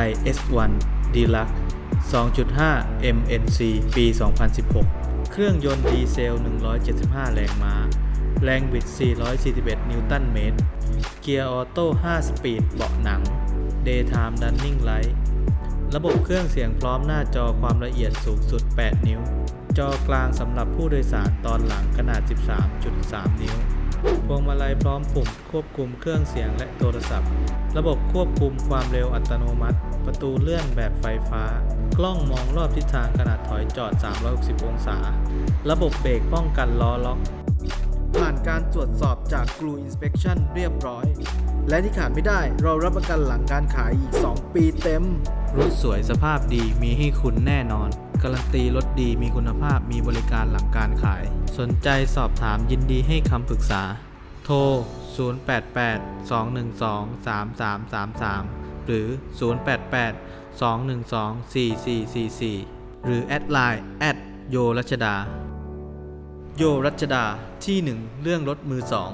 Hyundai S1 Deluxe 2.5 MNC ปี 2016 เครื่องยนต์ดีเซล 175 แรงม้า แรงบิด 441 นิวตันเมตร เกียร์ออโต้ 5 สปีด เบาะหนัง Daytime Running Light ระบบเครื่องเสียงพร้อมหน้าจอความละเอียดสูงสุด 8 นิ้ว จอกลางสำหรับผู้โดยสารตอนหลังขนาด 13.3 นิ้ว พวงมาลัยพร้อมปุ่มควบคุมเครื่องเสียงและโทรศัพท์ ระบบควบคุมความเร็วอัตโนมัติ ประตูเลื่อนแบบไฟฟ้า กล้องมองรอบทิศทางขนาดถอยจอด 360 องศา ระบบเบรกป้องกันล้อล็อก ผ่านการตรวจสอบจาก Glue Inspection เรียบร้อย และที่ขาดไม่ได้เรารับประกันหลังการขายอีก 2 ปีเต็ม รถสวยสภาพดีมีให้คุณแน่นอน การันตีรถดีมีคุณภาพมีบริการหลังการขาย สนใจสอบถามยินดีให้คำปรึกษา โทร 088 212 3333 หรือ 088 212 4444 หรือแอดไลน์แอดโยรัชดา โยรัชดาที่หนึ่งเรื่องรถมือสอง